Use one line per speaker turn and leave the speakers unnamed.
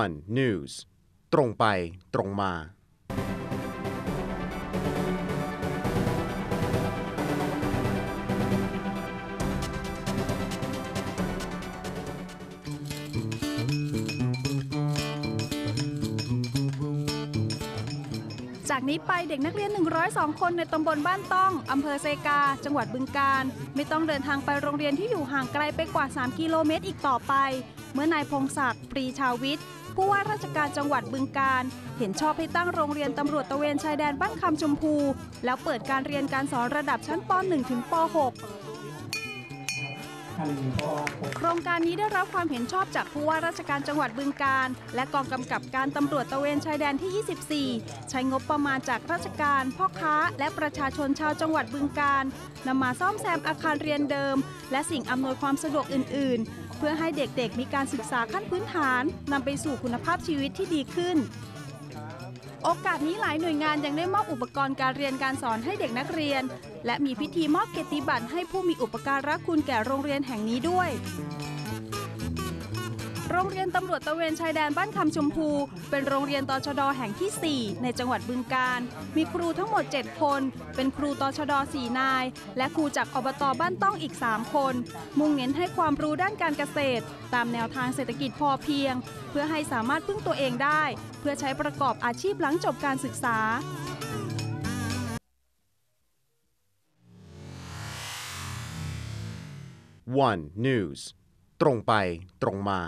one news ตรงไปตรงมา
จากนี้ไปเด็กนักเรียน 102 คนในตำบลบ้านต้อง อำเภอเซกา จังหวัดบึงกาฬไม่ต้องเดินทางไปโรงเรียนที่อยู่ห่างไกลไปกว่า 3 กิโลเมตรอีกต่อไป เมื่อนายพงศักดิ์ปรีชาวิทย์ผู้ว่าราชการจังหวัดบึงการเห็นชอบให้ตั้งโรงเรียนตำรวจตะเวนชายแดนบ้านคำชมพู แล้วเปิดการเรียนการสอนระดับชั้นป .1 ถึงป .6 โครงการนี้ได้รับความเห็นชอบจากผู้ว่าราชการจังหวัดบึงกาฬและกองกำกับการตำรวจตะเวนชายแดนที่ 24 ใช้งบประมาณจากราชการ พ่อค้า และประชาชนชาวจังหวัดบึงกาฬนำมาซ่อมแซมอาคารเรียนเดิม และสิ่งอำนวยความสะดวกอื่น ๆ เพื่อให้เด็กๆ มีการศึกษาขั้นพื้นฐานนำไปสู่คุณภาพชีวิตที่ดีขึ้น โอกาสนี้หลายหน่วยงานยังได้มอบอุปกรณ์การเรียนการสอนให้เด็กนักเรียน และมีพิธีมอบเกียรติบัตรให้ผู้มีอุปการะคุณแก่โรงเรียนแห่งนี้ด้วย โรงเรียนตำรวจตะเวนชายแดนบ้านคำชมพู เป็นโรงเรียนตชดแห่งที่ 4 ในจังหวัดบึงกาฬมีครูทั้งหมด 7 คน เป็นครูตชด4นาย และครูจากอบตบ้านต้องอีก 3 คน มุ่งเน้นให้ความรู้ด้านการเกษตร ตามแนวทางเศรษฐกิจพอเพียง เพื่อให้สามารถพึ่งตัวเองได้ เพื่อใช้ประกอบอาชีพหลังจบการศึกษา
one news ตรงไปตรงมา